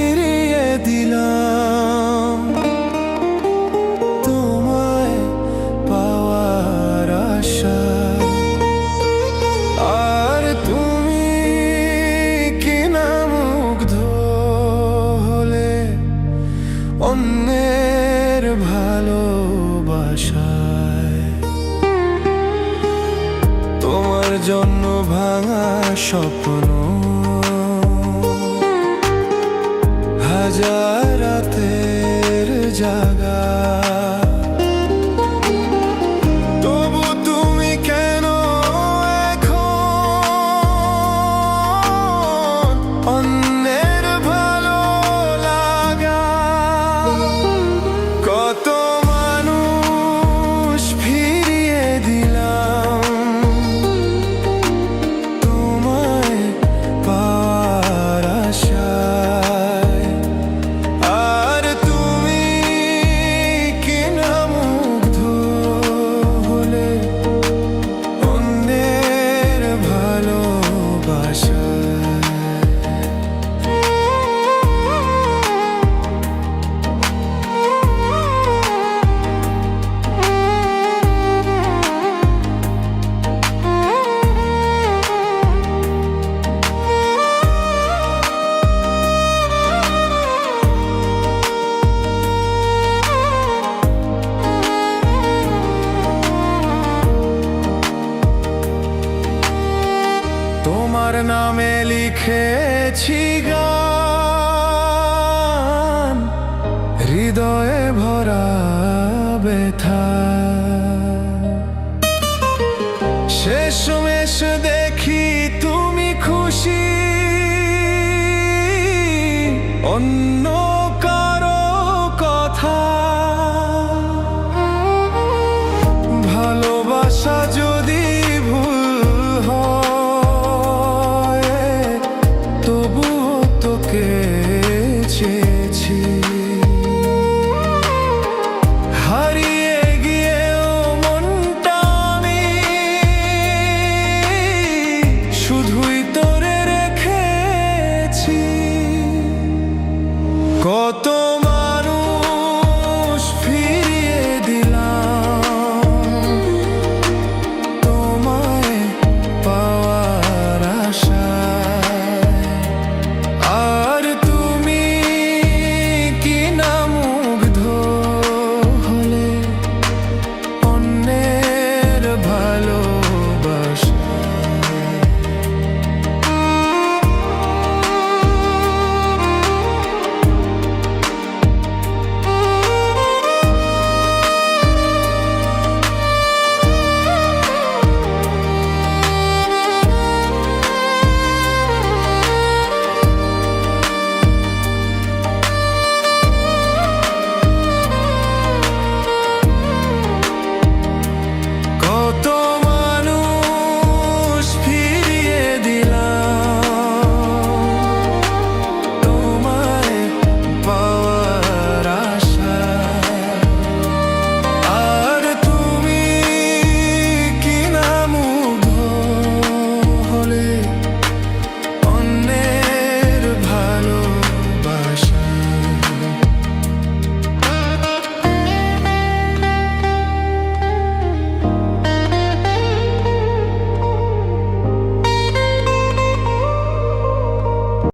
ফিরিয়ে দিলাম। তোমায় পাওয়ার আশা। আর তুমি কিনা মুগ্ধ হলে অন্যের ভালোবাসায়। তোমার জন্য ভাঙা স্বপ্ন তোমার নামে লিখেছি গান। হৃদয়ে ভরা ব্যথা। শেষমেশ দেখি তুমি খুশি। অন্য কত